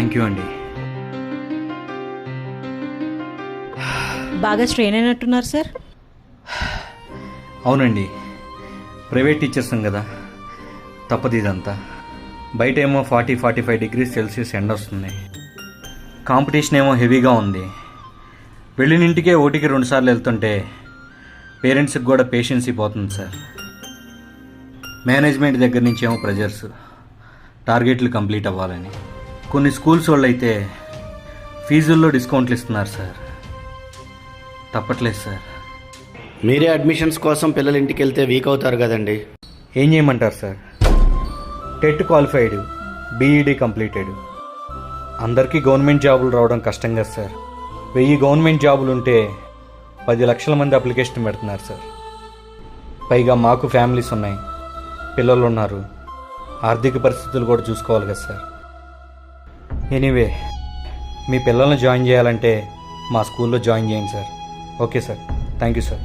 Thank you అండి బాగా strain అయినట్టున్నారు సార్ అవునండి. ప్రైవేట్ టీచర్స్ కదా. తప్పదు ఇదంతా. బయట ఏమో forty forty five degrees celsius ఎండ వస్తుంది. కాంపిటీషన్ ఏమో హెవీగా ఉంది. వెళ్ళిన ఇంటికే ఓటికి రెండుసార్లు వెళ్తుంటే పేరెంట్స్కి కూడా పేషెన్సీ పోతుంది సార్ మేనేజ్మెంట్ దగ్గర నుంచి ఏమో ప్రెజర్స్ టార్గెట్లు కంప్లీట్ అవ్వాలని. కొన్ని స్కూల్స్ వాళ్ళు అయితే ఫీజుల్లో డిస్కౌంట్లు ఇస్తున్నారు సార్. తప్పట్లేదు సార్. మీరే అడ్మిషన్స్ కోసం పిల్లల ఇంటికి వెళ్తే వీక్ అవుతారు కదండి. ఏం చేయమంటారు sir? TET qualified BEd completed అందరికీ గవర్నమెంట్ జాబులు రావడం కష్టం కదా సార్. వెయ్యి గవర్నమెంట్ జాబులు ఉంటే పది లక్షల మంది అప్లికేషన్ పెడుతున్నారు సార్. పైగా మాకు ఫ్యామిలీస్ ఉన్నాయి. పిల్లలు ఉన్నారు. ఆర్థిక పరిస్థితులు కూడా చూసుకోవాలి కదా సార్. ఎనీవే మీ పిల్లల్ని జాయిన్ చేయాలంటే మా స్కూల్లో జాయిన్ చేయండి sir. Okay sir. Thank you sir.